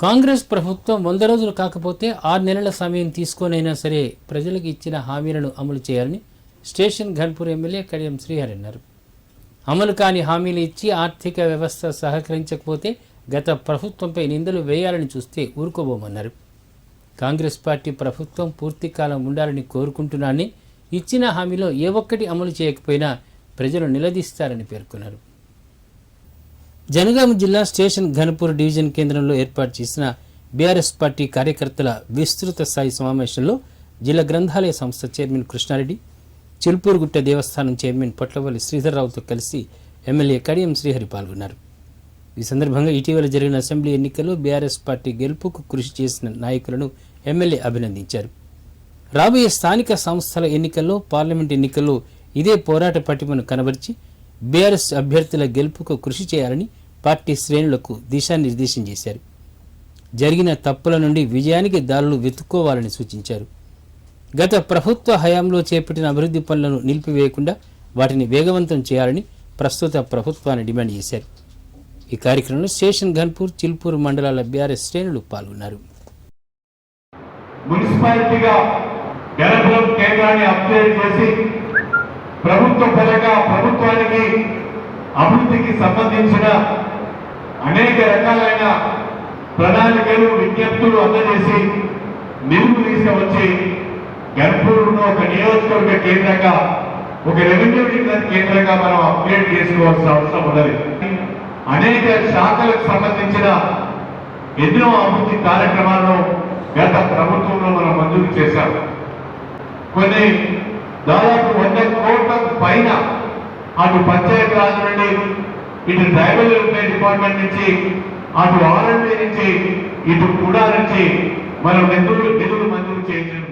కాంగ్రెస్ ప్రభుత్వం వంద రోజులు కాకపోతే ఆరు నెలల సమయం తీసుకొనైనా సరే ప్రజలకు ఇచ్చిన హామీలను అమలు చేయాలని స్టేషన్ ఘన్పూర్ ఎమ్మెల్యే కడియం శ్రీహరి అన్నారు. అమలు కాని హామీలు ఇచ్చి ఆర్థిక వ్యవస్థ సహకరించకపోతే గత ప్రభుత్వంపై నిందలు వేయాలని చూస్తే ఊరుకోబోమన్నారు. కాంగ్రెస్ పార్టీ ప్రభుత్వం పూర్తి కాలం ఉండాలని కోరుకుంటున్నానని ఇచ్చిన హామీలో ఏ ఒక్కటి అమలు చేయకపోయినా ప్రజలు నిలదీస్తారని పేర్కొన్నారు. జనగామ జిల్లా స్టేషన్ ఘనపూర్ డివిజన్ కేంద్రంలో ఏర్పాటు చేసిన బీఆర్ఎస్ పార్టీ కార్యకర్తల విస్తృత స్థాయి సమావేశంలో జిల్లా గ్రంథాలయ సంస్థ చైర్మన్ కృష్ణారెడ్డి చిల్పూరుగుట్ట దేవస్థానం చైర్మన్ పొట్లవల్లి శ్రీధర్రావుతో కలిసి ఎమ్మెల్యే కడియం శ్రీహరి పాల్గొన్నారు. ఈ సందర్భంగా ఇటీవల జరిగిన అసెంబ్లీ ఎన్నికల్లో బీఆర్ఎస్ పార్టీ గెలుపుకు కృషి చేసిన నాయకులను ఎమ్మెల్యే అభినందించారు. రాబోయే స్థానిక సంస్థల ఎన్నికల్లో పార్లమెంట్ ఎన్నికల్లో ఇదే పోరాట పటిమను కనబరిచి బీఆర్ఎస్ అభ్యర్థుల గెలుపుకు కృషి చేయాలని పార్టీ శ్రేణులకు దిశానిర్దేశం చేశారు. జరిగిన తప్పుల నుండి విజయానికి దారులు వెతుక్కోవాలని సూచించారు. గత ప్రభుత్వ హయాంలో చేపట్టిన అభివృద్ధి పనులను నిలిపివేయకుండా వాటిని వేగవంతం చేయాలని ప్రస్తుత ప్రభుత్వాన్ని డిమాండ్ చేశారు. ఈ కార్యక్రమంలో స్టేషన్ ఘన్పూర్ చిల్పూర్ మండలాల బీఆర్ఎస్ శ్రేణులు పాల్గొన్నారు. మున్సిపాలిటీగా డెవలప్మెంట్ కేంద్రాన్ని అప్గ్రేడ్ చేసి ప్రభుత్వ పరంగా ప్రభుత్వానికి అభివృద్ధికి సంబంధించిన అనేక రకాలైన ప్రణాళికలు విజ్ఞప్తులు అందజేసి నిలుపు తీసుకువచ్చి గర్భూరును ఒక నియోజకవర్గ కేంద్రంగా ఒక రెవెన్యూ కేంద్రంగా మనం అప్గ్రేడ్ చేసుకోవాల్సిన అవసరం ఉన్నది. అనేక శాఖలకు సంబంధించిన ఎన్నో అభివృద్ధి కార్యక్రమాలను గత ప్రభుత్వంలో మనం మంజూరు చేశాం. కొన్ని దాదాపు వంద పైన అటు పంచాయతీ రాజ్ నుండి ఇటు ట్రైబల్ వెల్ఫేర్ డిపార్ట్మెంట్ నుంచి అటు ఆర్ఎండ్బి నుంచి ఇటు కూడా నుంచి మనం నిధులు నిధులు మంజూరు చేయించడం